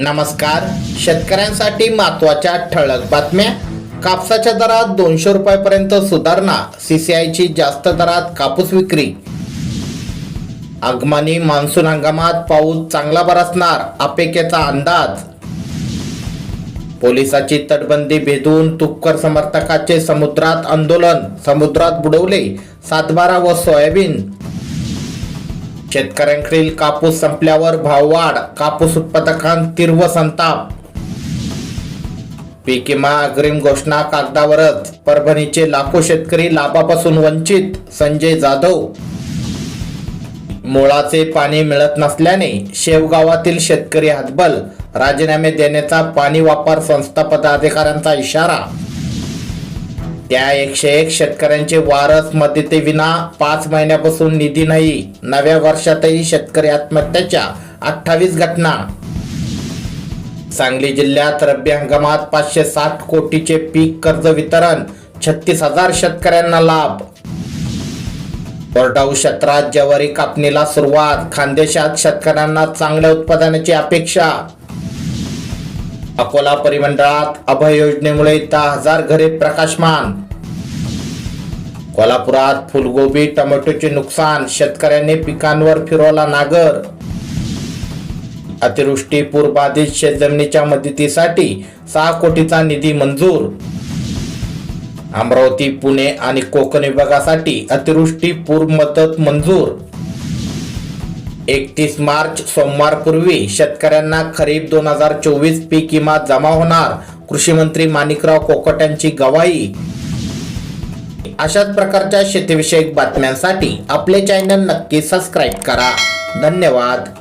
नमस्कार. शेतकऱ्यांसाठी महत्त्वाच्या ठळक बातम्या. कापसाच्या दरात दोनशे रुपयापर्यंत सुधारणा. सीसीआयची जास्त दरात कापूस विक्री. आगमनी मान्सून हंगामात पाऊस चांगला बरसणार अपेक्षेचा अंदाज. पोलिसाची तटबंदी भेदून तुपकर समर्थकाचे समुद्रात आंदोलन. समुद्रात बुडवले सातबारा व सोयाबीन. शेतकऱ्यांकडील कापूस संपल्यावर भाववाढ कापूस उत्पादकांत तीव्र संताप. पीक विमा अग्रिम घोषणा कागदावरच. परभणीचे लाखो शेतकरी लाभापासून वंचित. संजय जाधव. मुळाचे पाणी मिळत नसल्याने शेवगावातील शेतकरी हतबल. राजीनामे देण्याचा पाणी वापर संस्था पदाधिकाऱ्यांचा इशारा. त्या एकशे एक शेतकऱ्यांचे वारस मदतीविना पाच महिन्यापासून निधी नाही. नव्या वर्षातही शेतकरी आत्महत्याच्या अठ्ठावीस घटना. सांगली जिल्ह्यात रब्बी हंगामात पाचशे साठ कोटीचे पीक कर्ज वितरण छत्तीस हजार शेतकऱ्यांना लाभ. कोरडाऊ क्षेत्रात ज्वारी कापणीला सुरुवात खानदेशात शेतकऱ्यांना चांगल्या उत्पादनाची अपेक्षा. अकोला परिमंडळात अभय योजनेमुळे दहा हजार घरे प्रकाशमान. कोल्हापुरात फुलगोबी टोमॅटोचे नुकसान शेतकऱ्यांनी पिकांवर फिरवला नागर. अतिवृष्टी पूरबाधित शेतजमिनीच्या मदतीसाठी सहा कोटीचा निधी मंजूर. अमरावती पुणे आणि कोकण विभागासाठी अतिवृष्टी पूर मदत मंजूर. एकतीस मार्च सोमवारपूर्वी शेतकऱ्यांना खरीप दोन हजार चोवीस पीक विमा जमा होणार. कृषी मंत्री माणिकराव कोकट यांची गवाही. अशाच प्रकारच्या शेतीविषयक बातम्यांसाठी आपले चॅनल नक्की सबस्क्राईब करा. धन्यवाद.